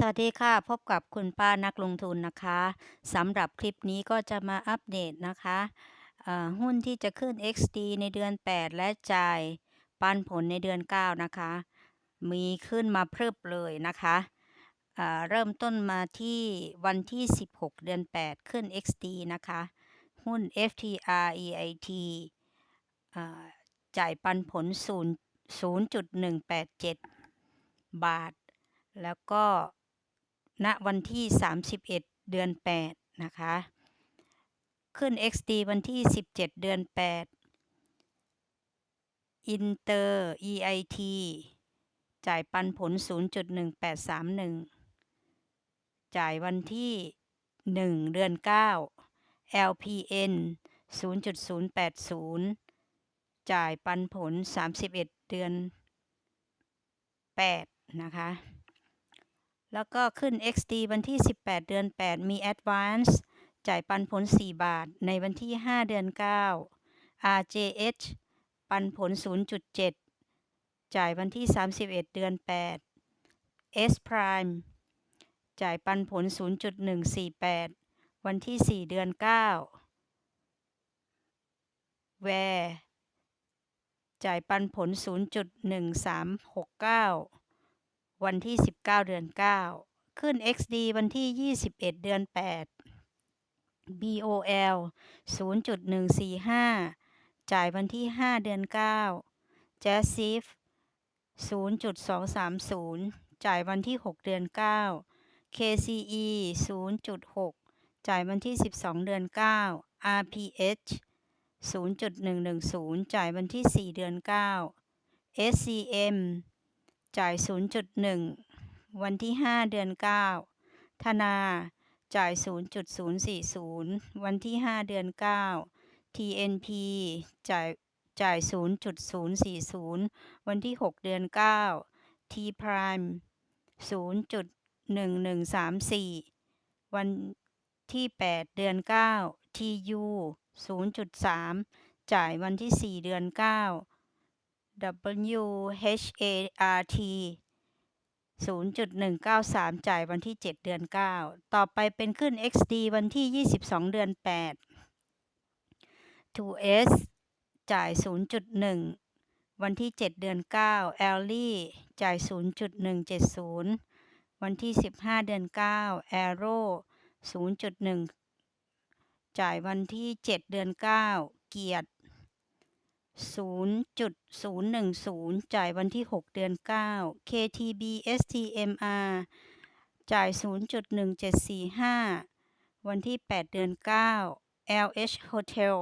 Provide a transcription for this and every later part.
สวัสดีค่ะ พบกับคุณป้านักลงทุนนะคะสำหรับคลิปนี้ก็จะมาอัปเดตนะคะหุ้นที่จะขึ้น XD ในเดือน 8 และจ่ายปันผลในเดือน 9 นะคะ มีขึ้นมาพรึบเลยนะคะเอ่อเริ่มต้นมาที่วันที่ 16 เดือน 8 ขึ้น XD นะคะ หุ้น FTR EIT จ่ายปันผล0 0.187 บาทแล้วก็ ณวันที่ 31 เดือน 8 นะคะ ขึ้น XD วันที่ 17 เดือน 8 Inter EIT จ่ายปันผล 0.1831 จ่ายวันที่ 1 เดือน 9 LPN 0.080 จ่ายปันผล 31 เดือน 8 นะคะ แล้วก็ขึ้น XD วันที่ 18 เดือน 8 มี Advance จ่ายปันผล 4 บาท ในวันที่ 5 เดือน 9 RJH ปันผล 0.7 จ่ายวันที่ 31 เดือน 8 S Prime จ่ายปันผล 0.148 วันที่ 4 เดือน 9 Where จ่ายปันผล 0.1369 วันที่ 19 เดือน 9 ขึ้น XD วันที่ 21 เดือน 8 BOL 0.145 จ่ายวันที่ 5 เดือน 9 Jazzif 0.230 จ่ายวันที่ 6 เดือน 9 KCE 0.6 จ่ายวันที่ 12 เดือน 9 RPH 0.110 จ่ายวันที่ 4 เดือน 9 SCM จ่าย 0.1 วันที่ 5 เดือน 9 ธนา จ่าย 0.040 วันที่ 5 เดือน 9 TNP จ่ายจ่าย 0.040 วันที่ 6 เดือน 9 T Prime 0.1134 วันที่ 8 เดือน 9 TU 0.3 จ่ายวันที่ 4 เดือน 9 WHART 0.193 จ่ายวันที่ 7 เดือน 9 ต่อไปเป็นขึ้น XD วันที่ 22 เดือน 8 2S จ่าย 0.1 วันที่ 7 เดือน 9 Ally จ่าย 0.170 วันที่ 15 เดือน 9 Arrow 0.1 จ่ายวันที่ 7 เดือน 9 เกียรติ 0.010 จ่ายวันที่ 6 เดือน 9 KTB STMR จ่าย 0.1745 วันที่ 8 เดือน 9 LH Hotel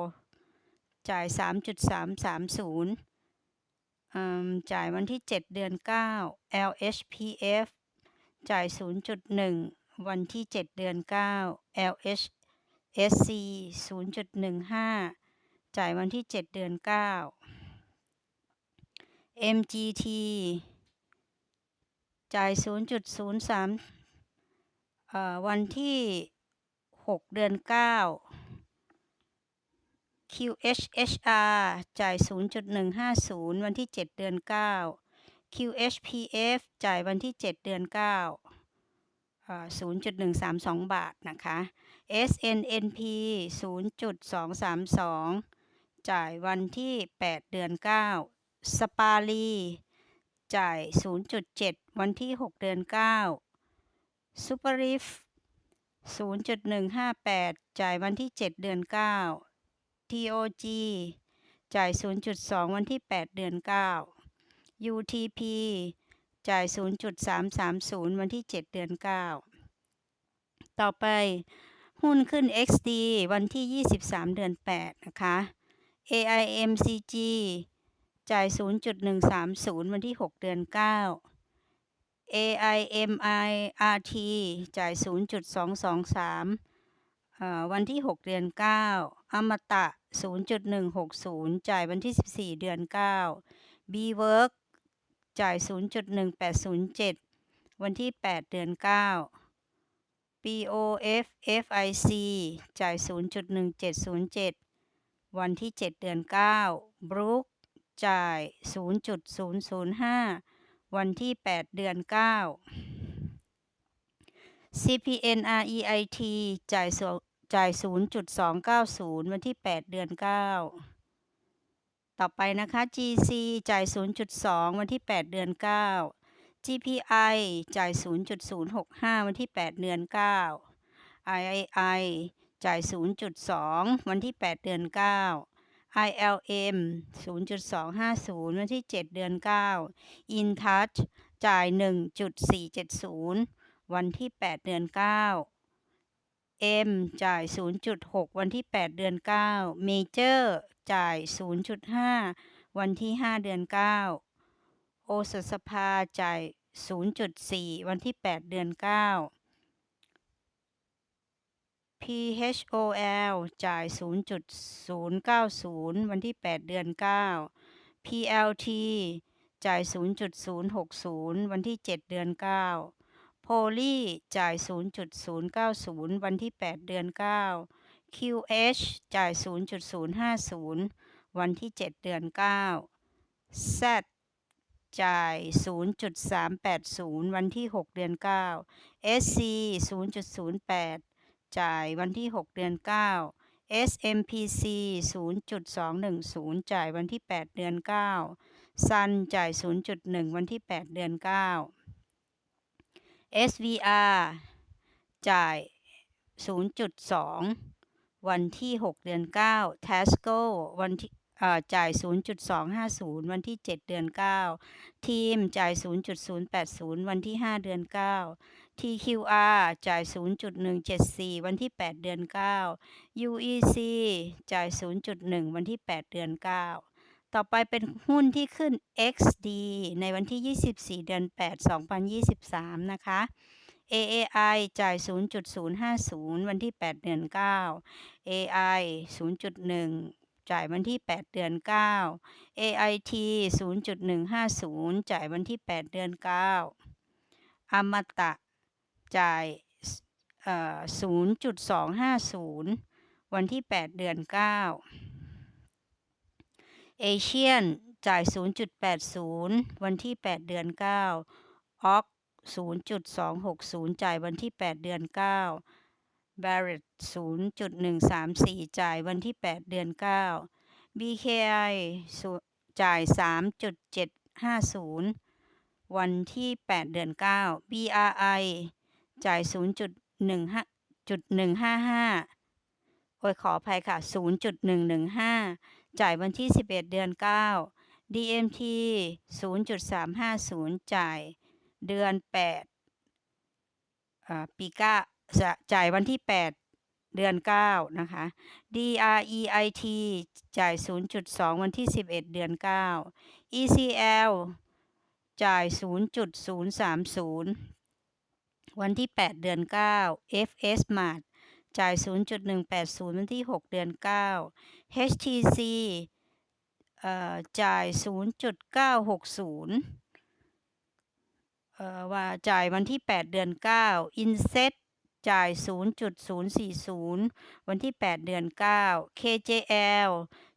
จ่าย 3.330อืมจ่ายวันที่ 7 เดือน 9 LHPF จ่าย 0.1 วันที่ 7 เดือน 9 LHSC 0.15 จ่ายวันที่ 7 เดือน 9 MGT จ่าย 0.03เอ่อวันที่ 6 เดือน 9 QHHR จ่าย 0.150 วันที่ 7 เดือน 9 QHPF จ่ายวันที่ 7 เดือน 9 0.132 บาท นะคะ SNNP 0.232 จ่ายวันที่ 8 เดือน 9 สปารีจ่าย 0.7 วันที่ 6 เดือน 9 ซูเปอร์ริฟ0.158 จ่ายวันที่ 7 เดือน 9 TOG จ่าย 0.2 วันที่ 8 เดือน 9 UTP จ่าย 0.330 วันที่ 7 เดือน 9 ต่อไปหุ้นขึ้น XD วันที่ 23 เดือน 8 นะคะ AIMCG จ่าย 0.130 วันที่ 6 เดือน 9 AIMIRT จ่าย 0.223 วันที่ 6 เดือน 9 อมตะ 0.160 จ่ายวันที่ 14 เดือน 9 BWork จ่าย 0.1807 วันที่ 8 เดือน 9 BOF FIC จ่าย 0.1707 วันที่ 7 เดือน9 Brook จ่าย 0.005 วันที่ 8 เดือน 9 CPNREIT จ่ายจ่าย 0.290 วันที่ 8 เดือน 9 ต่อไปนะคะ GC จ่าย 0.2 วันที่ 8 เดือน 9 GPI จ่าย 0.065 วันที่ 8 เดือน 9 III จ่าย 0.2 วันที่ 8 เดือน 9 ILM 0.250 วันที่ 7 เดือน 9 InTouch จ่าย 1.470 วันที่ 8 เดือน 9 M จ่าย 0.6 วันที่ 8 เดือน 9 Major จ่าย 0.5 วันที่ 5 เดือน 9 โอสสภาจ่าย 0.4 วันที่ 8 เดือน 9 PHOL จ่าย 0.090 วันที่ 8 เดือน 9 PLT จ่าย 0.060 วันที่ 7 เดือน 9 Poly จ่าย 0.090 วันที่ 8 เดือน 9 QH จ่าย 0.050 วันที่ 7 เดือน 9 Z จ่าย 0.380 วันที่ 6 เดือน 9 SC 0.08 จ่ายวันที่ 6 เดือน 9 SMPC 0.210 จ่ายวันที่ 8 เดือน9 Sun จ่าย 0.1 วันที่ 8 เดือน 9 SVR จ่าย 0.2 วันที่ 6 เดือน 9 Tasco วันที่จ่าย 0.250 วันที่ 7 เดือน 9 ทีม จ่าย 0.080 วันที่ 5 เดือน 9 TQR จ่าย 0.174 วันที่ 8 เดือน 9 UEC จ่าย 0.1 วันที่ 8 เดือน 9 ต่อไปเป็นหุ้นที่ขึ้น XD ในวันที่ 24 เดือน 8 2023 นะคะ AAI จ่าย 0.050 วันที่ 8 เดือน 9 AI 0.1 จ่ายวันที่ 8 เดือน 9 AIT 0.150 จ่ายวันที่ 8 เดือน 9 อมตะ จ่ายเอ่อ0.250วันที่8เดือน9เอเชียนจ่าย 0.80 วันที่ 8 เดือน 9ออก0.260 จ่ายวันที่ 8 เดือน 9 Barrett 0.134 จ่ายวันที่ 8 เดือน 9 BKI จ่าย 3.750 วันที่ 8 เดือน 9 BRI จ่าย 0.1.155 โอ้ยขออภัยค่ะ 0.115 จ่ายวันที่ 11 เดือน 9 DMT 0.350 จ่ายเดือน 8 ปีก้าจะจ่ายวันที่ 8 เดือน 9 นะคะ DREIT จ่าย 0.2 วันที่ 11 เดือน 9 ECL จ่าย 0.030 วันที่ 8 เดือน 9 FS Mart จ่าย 0.180 วันที่ 6 เดือน 9 HTC จ่าย 0.960ว่าจ่ายวันที่ 8 เดือน 9 Inset จ่าย 0.040 วันที่ 8 เดือน 9 KJL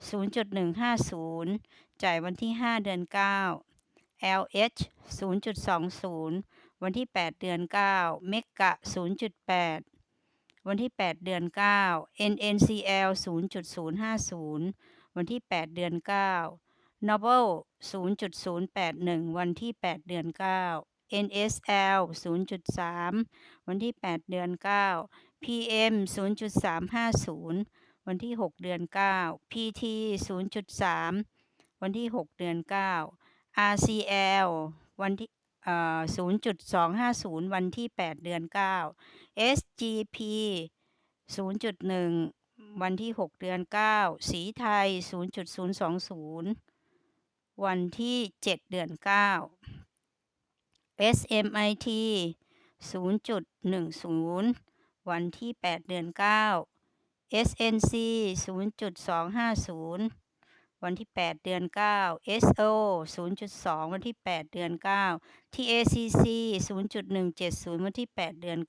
0.150 จ่ายวันที่ 5 เดือน 9 LH 0.20 วันที่ 8 เดือน9 Mega 0.8 วันที่ 8 เดือน 9 NNCL 0.050 วันที่ 8 เดือน 9 Noble 0.081 วันที่ 8 เดือน 9 NSL 0.3 วันที่ 8 เดือน 9 PM 0.350 วันที่ 6 เดือน 9 PT 0.3 วันที่ 6 เดือน 9 RCL วันที่ 0.250 วันที่ 8 เดือน 9 SGP 0.1 วันที่ 6 เดือน 9 สีไทย 0.020 วันที่ 7 เดือน 9 SMIT 0.10 วันที่ 8 เดือน 9 SNC 0.250 วันที่ 8 เดือน 9 SO 0.2 วันที่ 8 เดือน 9 TACC 0.170 วันที่ 8 เดือน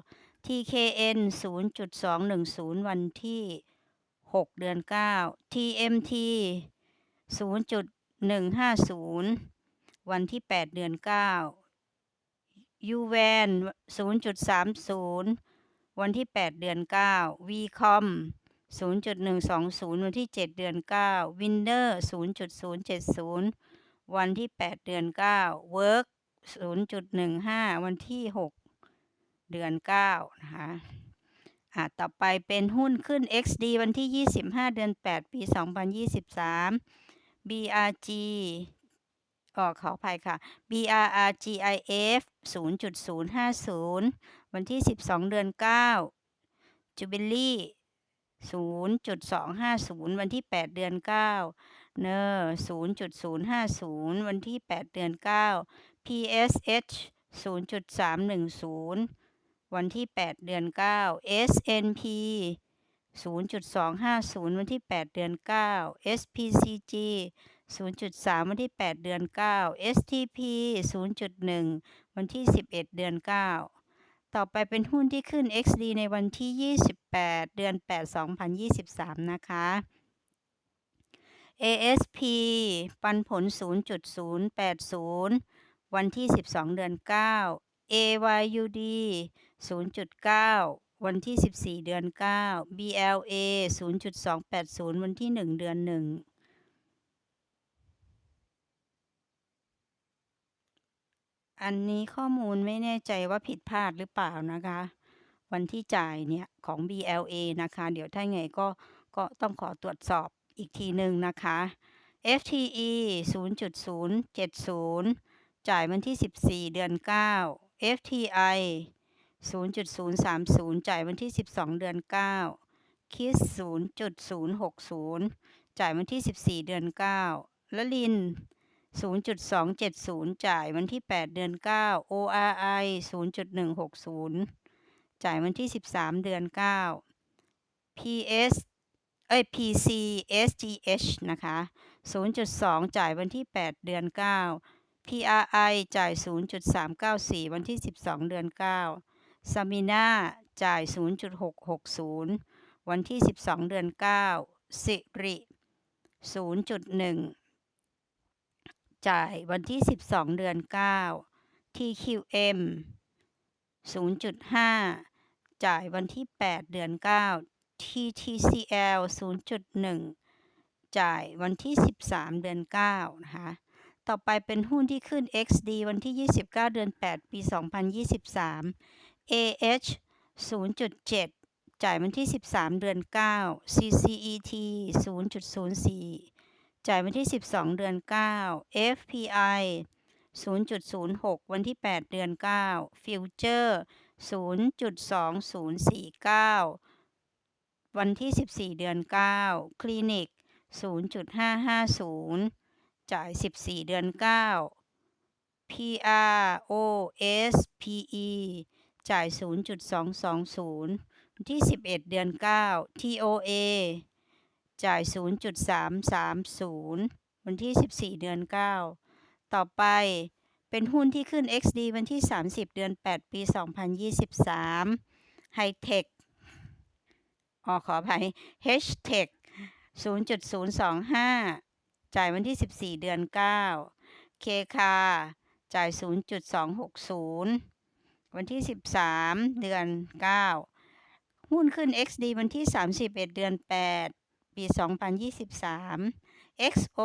9 TKN 0.210 วันที่ 6 เดือน 9 TMT 0.150 วันที่ 8 เดือน 9 UVAN 0.30 วันที่ 8 เดือน 9 VCOM 0.120 วันที่ 7 เดือน 9 Winner 0.070 วันที่ 8 เดือน 9 Work 0.15 วันที่ 6 เดือน 9 นะคะอะต่อไปเป็นหุ้นขึ้น XD วันที่ 25 เดือน 8 ปี 2023 BRG ออขออภัยค่ะ BRRGIF 0.050 วันที่ 12 เดือน 9 Jubilee 0.250 วันที่ 8 เดือน 9 เนอร์0.050 วันที่ 8 เดือน 9 PSH 0.310 วันที่ 8 เดือน 9 SNP 0.250 วันที่ 8 เดือน 9 SPCG 0.3 วันที่ 8 เดือน 9 STP 0.1 วันที่ 11 เดือน 9 ต่อไปเป็นหุ้นที่ขึ้น XD ในวันที่ 28 เดือน 8 2023 นะคะ ASP ปันผล 0.080 วันที่ 12 เดือน 9 AYUD 0.9 วันที่ 14 เดือน 9 BLA 0.280 วันที่ 1 เดือน 1 อันนี้ข้อมูลไม่แน่ใจว่าผิดพลาดหรือเปล่านะคะ วันที่จ่ายเนี่ยของ BLA นะคะ เดี๋ยวถ้าไงก็ก็ต้องขอตรวจสอบอีกทีหนึ่งนะคะ FTE 0.070 จ่ายวันที่ 14 เดือน 9 FTI 0.030 จ่ายวันที่ 12 เดือน9 KIS 0.060 จ่ายวันที่ 14 เดือน9และลิน 0.270 จ่ายวันที่ 8 เดือน 9 ORI 0.160 จ่ายวันที่ 13 เดือน 9 PS เอ้ย PC SGH นะคะ 0.2 จ่ายวันที่ 8 เดือน 9 PRI จ่าย 0.394 วันที่ 12 เดือน 9 Samina จ่าย 0.660 วันที่ 12 เดือน 9 สิริ 0.1 จ่ายวันที่ 12 เดือน 9 TQM 0.5 จ่ายวันที่ 8 เดือน 9 TTCL 0.1 จ่ายวันที่ 13 เดือน 9 นะคะ ต่อไปเป็นหุ้นที่ขึ้น XD วันที่ 29 เดือน 8 ปี 2023 AH 0.7 จ่ายวันที่ 13 เดือน 9 CCET 0.04 จ่ายวันที่ 12 เดือน 9 FPI 0.06 วันที่ 8 เดือน 9 Future 0.2049 วันที่ 14 เดือน9 Clinic 0.550 จ่าย 14 เดือน 9 PROSPE จ่าย 0.220 ที่ 11 เดือน 9 TOA จ่าย 0.330 วันที่ 14 เดือน 9 ต่อไปเป็นหุ้นที่ขึ้น XD วันที่ 30 เดือน 8 ปี 2023 Hightech อ๋อขออภัย Htech 0.025 จ่ายวันที่ 14 เดือน9 KK จ่าย 0.260 วันที่ 13 เดือน 9 หุ้นขึ้น XD วันที่ 31 เดือน 8 ปี 2023 XO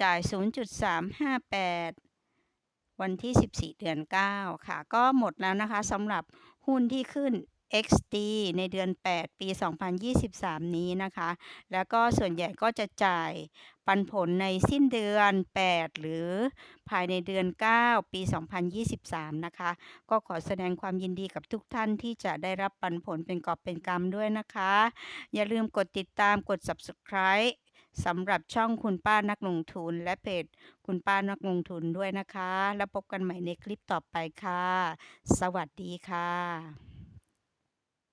จ่าย 0.358 วันที่ 14 เดือน 9 ค่ะ ก็หมดแล้วนะคะสำหรับหุ้นที่ขึ้น XD ในเดือน 8 ปี 2023 นี้นะคะ แล้วก็ส่วนใหญ่ก็จะจ่ายปันผลในสิ้นเดือน 8 หรือภายในเดือน 9 ปี 2023 นะคะ ก็ขอแสดงความยินดีกับทุกท่านที่จะได้รับปันผลเป็นกอบเป็นกำด้วยนะคะ อย่าลืมกดติดตามกด Subscribe สำหรับช่องคุณป้านักลงทุนและเพจคุณป้านักลงทุนด้วยนะคะ แล้วพบกันใหม่ในคลิปต่อไปค่ะ สวัสดีค่ะ